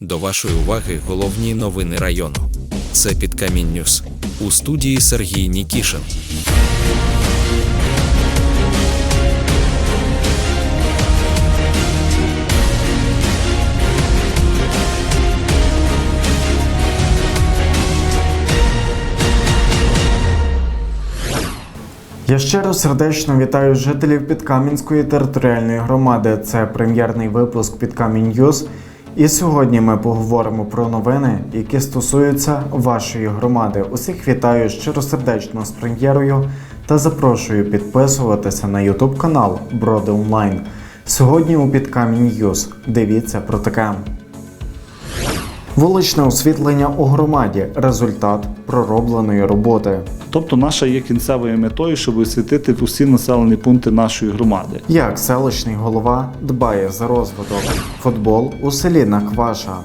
До вашої уваги головні новини району. Це Підкамінь Ньюс. У студії Сергій Нікішин. Я щиро сердечно вітаю жителів Підкам'янської територіальної громади. Це прем'єрний випуск Підкамінь Ньюз. І сьогодні ми поговоримо про новини, які стосуються вашої громади. Усіх вітаю щиросердечно з прем'єрою та запрошую підписуватися на YouTube канал Броди Онлайн. Сьогодні у Підкамінь Ньюз. Дивіться про таке. Вуличне освітлення у громаді результат проробленої роботи. Тобто наша є кінцевою метою, щоб освітити усі населені пункти нашої громади. Як селищний голова дбає за розвиток футбол у селі Накваша.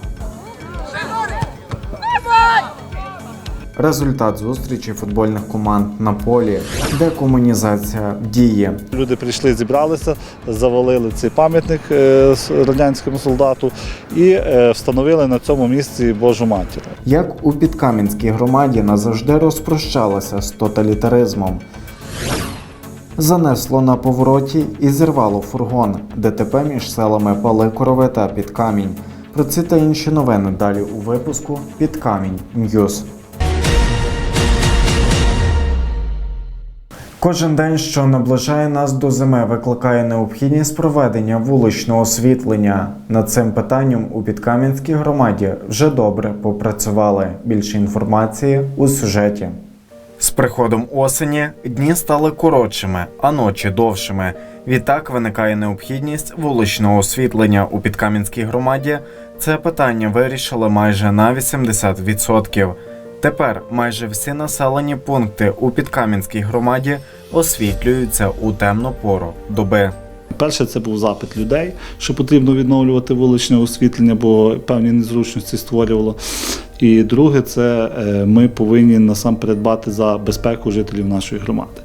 Результат зустрічі футбольних команд на полі, де комунізація діє. Люди прийшли, зібралися, завалили цей пам'ятник е, радянському солдату і е, встановили на цьому місці Божу матір. Як у Підкам'янській громаді назавжди розпрощалася з тоталітаризмом. Занесло на повороті і зірвало фургон, ДТП між селами Паликорове та Підкамінь. Про ці та інші новини далі у випуску Підкамінь Ньюз. Кожен день, що наближає нас до зими, викликає необхідність проведення вуличного освітлення. Над цим питанням у Підкам'янській громаді вже добре попрацювали. Більше інформації у сюжеті. З приходом осені дні стали коротшими, а ночі довшими. Відтак виникає необхідність вуличного освітлення у Підкам'янській громаді. Це питання вирішили майже на 80%. Тепер майже всі населені пункти у Підкам'янській громаді освітлюються у темну пору доби. Перше, це був запит людей, що потрібно відновлювати вуличне освітлення, бо певні незручності створювало. І друге, це е, ми повинні насамперед дбати за безпеку жителів нашої громади.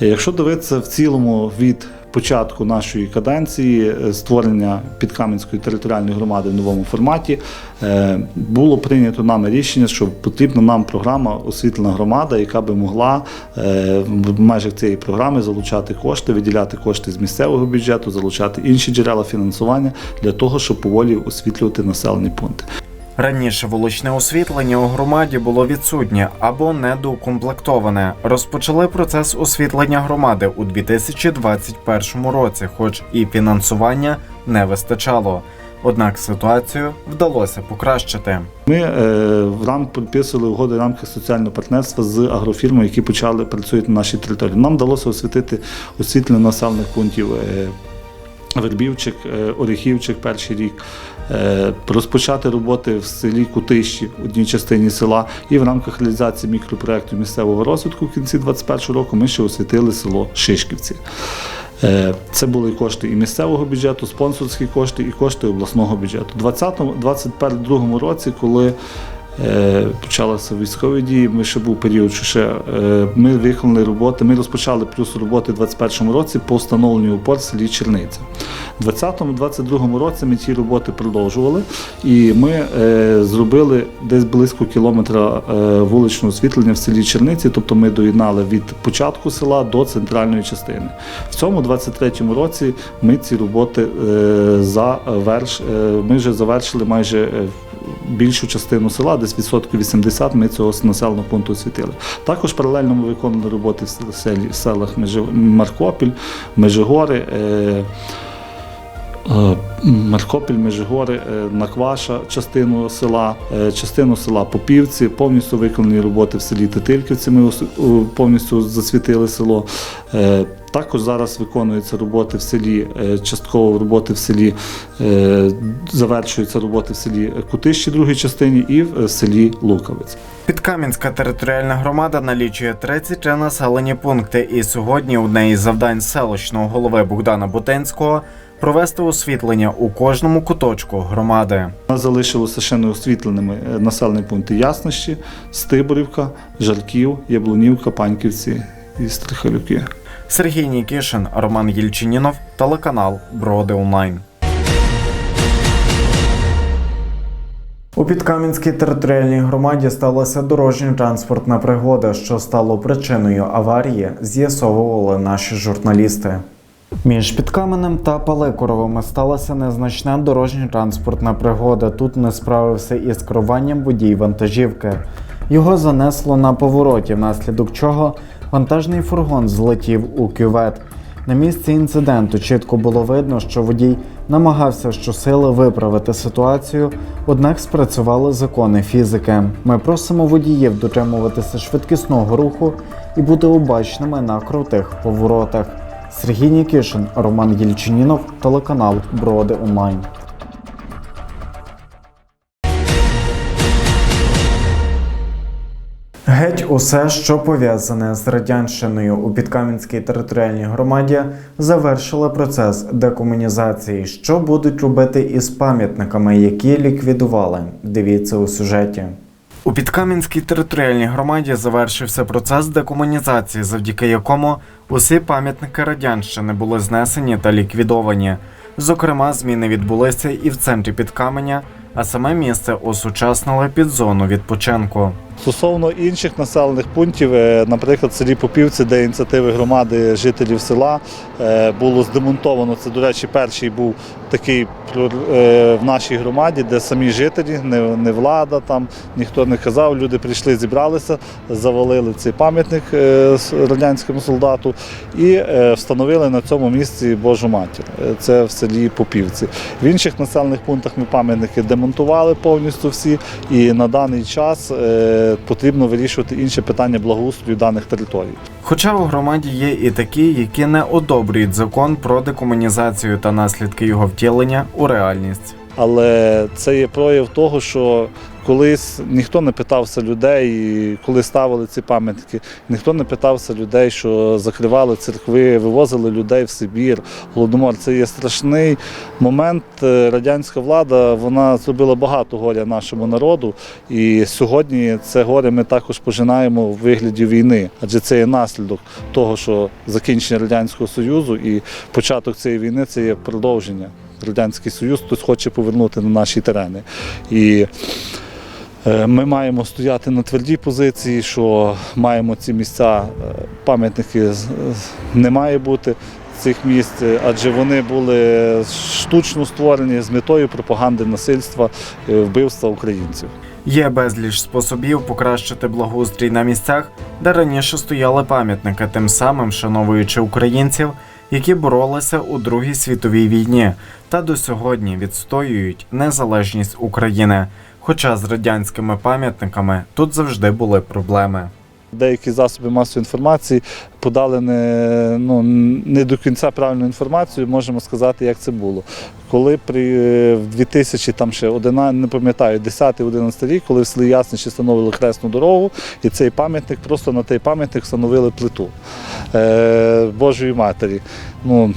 Якщо дивитися в цілому від початку нашої каденції е, створення Підкам'янської територіальної громади в новому форматі, е, було прийнято нами рішення, що потрібна нам програма освітлена громада, яка би могла е, в межах цієї програми залучати кошти, виділяти кошти з місцевого бюджету, залучати інші джерела фінансування для того, щоб поволі освітлювати населені пункти. Раніше вуличне освітлення у громаді було відсутнє або недоукомплектоване. Розпочали процес освітлення громади у 2021 році, хоч і фінансування не вистачало. Однак ситуацію вдалося покращити. Ми е, в рам підписували угоди в рамках соціального партнерства з агрофірмами, які почали працювати на нашій території. Нам вдалося освітити освітлення населених пунктів. Вербівчик, е, Оріхівчик перший рік, е, розпочати роботи в селі Кутищі, одній частині села, і в рамках реалізації мікропроекту місцевого розвитку в кінці 2021 року ми ще освітили село Шишківці. Е, Це були кошти і місцевого бюджету, спонсорські кошти, і кошти обласного бюджету. У 2021 році, коли почалися військові дії, ми ще був період, що ще е, ми виконали роботи. Ми розпочали плюс роботи у 2021 році по встановленню опор в селі Черниця. У 2020-2022 році ми ці роботи продовжували, і ми е, зробили десь близько кілометра е, вуличного освітлення в селі Черниці, тобто ми доєднали від початку села до центральної частини. В цьому 23-му році ми ці роботи е, заверш, е, ми вже завершили майже. Більшу частину села, десь відсотків 80 ми цього населеного пункту освітили. Також паралельно ми виконували роботи в селах Маркопіль, Межигори, е, Е, Маркопіль, Межигори, е, Накваша, частину села, частину села Попівці, повністю виконані роботи в селі Тетильківці. Ми повністю засвітили село. Також зараз виконуються роботи в селі, е, частково роботи в селі, е, завершуються роботи в селі Кутищі, другій частині, і в е, селі Лукавець. Підкам'янська територіальна громада налічує 33 населені пункти, і сьогодні одне із завдань селищного голови Богдана Бутенського провести освітлення у кожному куточку громади. У нас залишилося ще неосвітленими населені пункти Яснощі, Стиборівка, Жарків, Яблунівка, Паньківці і Стрихалюки. Сергій Нікішин, Роман Єльчинінов, телеканал Броди Онлайн. У Підкам'янській територіальній громаді сталася дорожньо-транспортна пригода, що стало причиною аварії, з'ясовували наші журналісти. Між Підкаменем та Палекоровими сталася незначна дорожньо-транспортна пригода. Тут не справився із керуванням водій вантажівки. Його занесло на повороті, внаслідок чого вантажний фургон злетів у кювет. На місці інциденту чітко було видно, що водій намагався щосили виправити ситуацію, однак спрацювали закони фізики. Ми просимо водіїв дотримуватися швидкісного руху і бути обачними на крутих поворотах. Сергій Нікішин, Роман Єльчинінов, телеканал Броди Онлайн. Усе, що пов'язане з радянщиною у Підкам'янській територіальній громаді, завершили процес декомунізації. Що будуть робити із пам'ятниками, які ліквідували? Дивіться у сюжеті. У Підкам'янській територіальній громаді завершився процес декомунізації, завдяки якому усі пам'ятники радянщини були знесені та ліквідовані. Зокрема, зміни відбулися і в центрі Підкаменя, а саме місце осучаснили під зону відпочинку. Стосовно інших населених пунктів, е, наприклад, в селі Попівці, де ініціативи громади жителів села е, було здемонтовано. Це, до речі, перший був такий е, в нашій громаді, де самі жителі, не, влада, там ніхто не казав. Люди прийшли, зібралися, завалили цей пам'ятник радянському солдату і встановили на цьому місці Божу матір. Це в селі Попівці. В інших населених пунктах ми пам'ятники демонтували повністю всі, і на даний час е, потрібно вирішувати інші питання благоустрою даних територій. Хоча у громаді є і такі, які не одобрюють закон про декомунізацію та наслідки його втілення у реальність. Але це є прояв того, що колись ніхто не питався людей, коли ставили ці пам'ятники, ніхто не питався людей, що закривали церкви, вивозили людей в Сибір, Голодомор. Це є страшний момент. Е, Радянська влада вона зробила багато горя нашому народу, і сьогодні це горе ми також пожинаємо в вигляді війни, адже це є наслідок того, що закінчення радянського союзу і початок цієї війни це є продовження. Радянський Союз хтось хоче повернути на наші терени. І ми маємо стояти на твердій позиції, що маємо ці місця, е, пам'ятники не має бути цих місць, адже вони були штучно створені з метою пропаганди насильства, е, вбивства українців. Є безліч способів покращити благоустрій на місцях, де раніше стояли пам'ятники, тим самим шановуючи українців, які боролися у Другій світовій війні та до сьогодні відстоюють незалежність України. Хоча з радянськими пам'ятниками тут завжди були проблеми. Деякі засоби масової інформації подали не, ну, не до кінця правильну інформацію, можемо сказати, як це було. Коли при е, в 2000, там ще 11, не пам'ятаю, 10-11 рік, коли в селі Ясничі встановили хресну дорогу, і цей пам'ятник просто на той пам'ятник встановили плиту е, Божої Матері. Ну,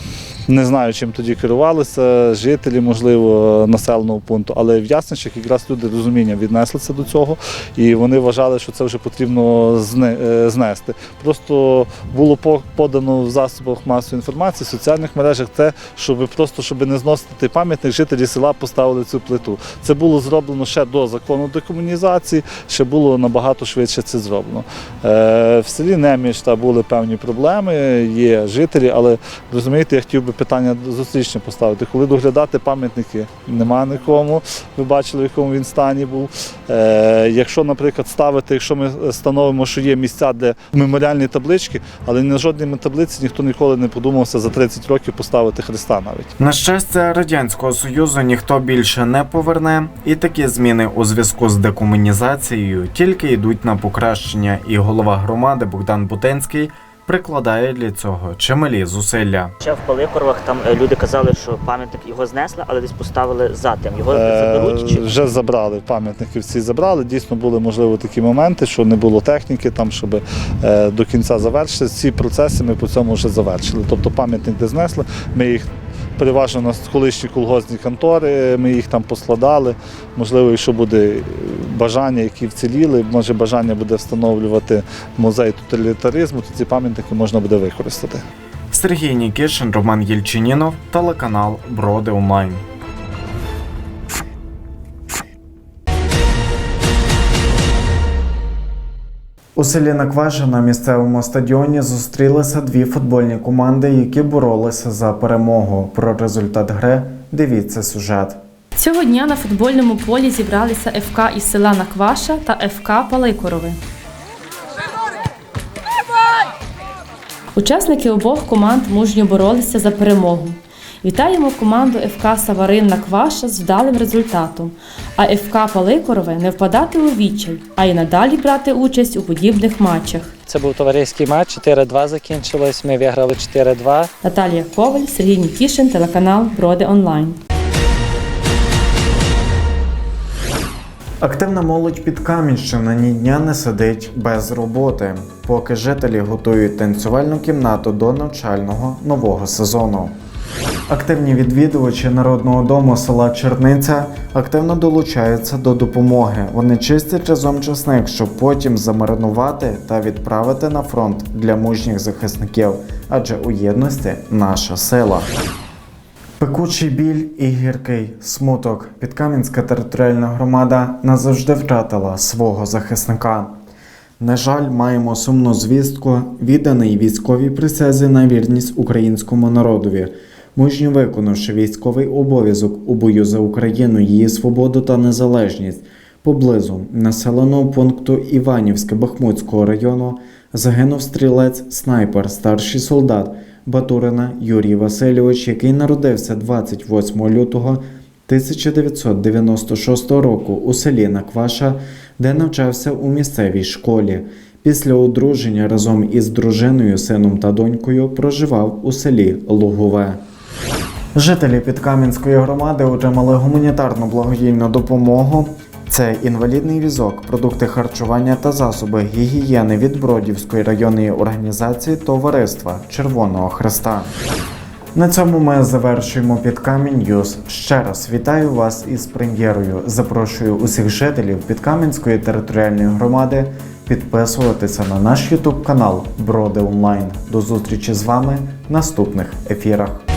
не знаю, чим тоді керувалися жителі, можливо, населеного пункту, але в Ясничах якраз люди розуміння віднеслися до цього, і вони вважали, що це вже потрібно е, знести. Просто було подано в засобах масової інформації, в соціальних мережах те, щоб просто щоб не зносити пам'ятник, жителі села поставили цю плиту. Це було зроблено ще до закону декомунізації, ще було набагато швидше це зроблено. Е, в селі Неміж та були певні проблеми, є жителі, але розумієте, я хотів би питання зустрічне поставити. Коли доглядати пам'ятники, нема нікому. Ви бачили, в якому він стані був. Е, якщо, наприклад, ставити, якщо ми встановимо, що є місця, де меморіальні таблички, але на жодній таблиці ніхто ніколи не подумався за 30 років поставити Христа навіть. На щастя, радянського союзу ніхто більше не поверне, і такі зміни у зв'язку з декомунізацією тільки йдуть на покращення. І голова громади Богдан Бутенський прикладає для цього чималі зусилля. Ще в Паликорвах там е, люди казали, що пам'ятник його знесли, але десь поставили затем. Його Е, заберуть чи Вже забрали пам'ятники, всі забрали. Дійсно були можливо такі моменти, що не було техніки, там щоб е, до кінця завершити. Ці процеси ми по цьому вже завершили. Тобто пам'ятник де знесли, ми їх. Переважно нас колишні колгоспні контори, ми їх там поскладали. Можливо, якщо буде бажання, які вціліли, може бажання буде встановлювати музей тоталітаризму, то ці пам'ятники можна буде використати. Сергій Нікішин, Роман Єльчинінов, телеканал Броди Онлайн. У селі Накваша на місцевому стадіоні зустрілися дві футбольні команди, які боролися за перемогу. Про результат гри дивіться сюжет. Цього дня на футбольному полі зібралися ФК із села Накваша та ФК Паликорове. Учасники обох команд мужньо боролися за перемогу. Вітаємо команду ФК Саварин Накваша з вдалим результатом, а ФК Паликорове не впадати у відчай, а й надалі брати участь у подібних матчах. Це був товариський матч, 4-2 закінчилось. Ми виграли 4-2. Наталія Коваль, Сергій Нікішин, телеканал Броди Онлайн. Активна молодь під Камінщина ні дня не сидить без роботи, поки жителі готують танцювальну кімнату до навчального нового сезону. Активні відвідувачі народного дому села Черниця активно долучаються до допомоги. Вони чистять разом часник, щоб потім замаринувати та відправити на фронт для мужніх захисників, адже у єдності наша сила. Пекучий біль і гіркий смуток. Підкам'янська територіальна громада назавжди втратила свого захисника. На жаль, маємо сумну звістку, відданий військовій присязі на вірність українському народові, мужньо виконавши військовий обов'язок у бою за Україну, її свободу та незалежність. Поблизу населеного пункту Іванівське Бахмутського району загинув стрілець снайпер, старший солдат Батурина Юрій Васильович, який народився 28 лютого 1996 року у селі Накваша, де навчався у місцевій школі. Після одруження разом із дружиною, сином та донькою проживав у селі Лугове. Жителі Підкам'янської громади отримали гуманітарну благодійну допомогу. Це інвалідний візок, продукти харчування та засоби гігієни від Бродівської районної організації Товариства Червоного Хреста. На цьому ми завершуємо Підкамінь Ньюз. Ще раз вітаю вас із прем'єрою. Запрошую усіх жителів Підкам'янської територіальної громади підписуватися на наш YouTube канал Броди Онлайн. До зустрічі з вами в наступних ефірах.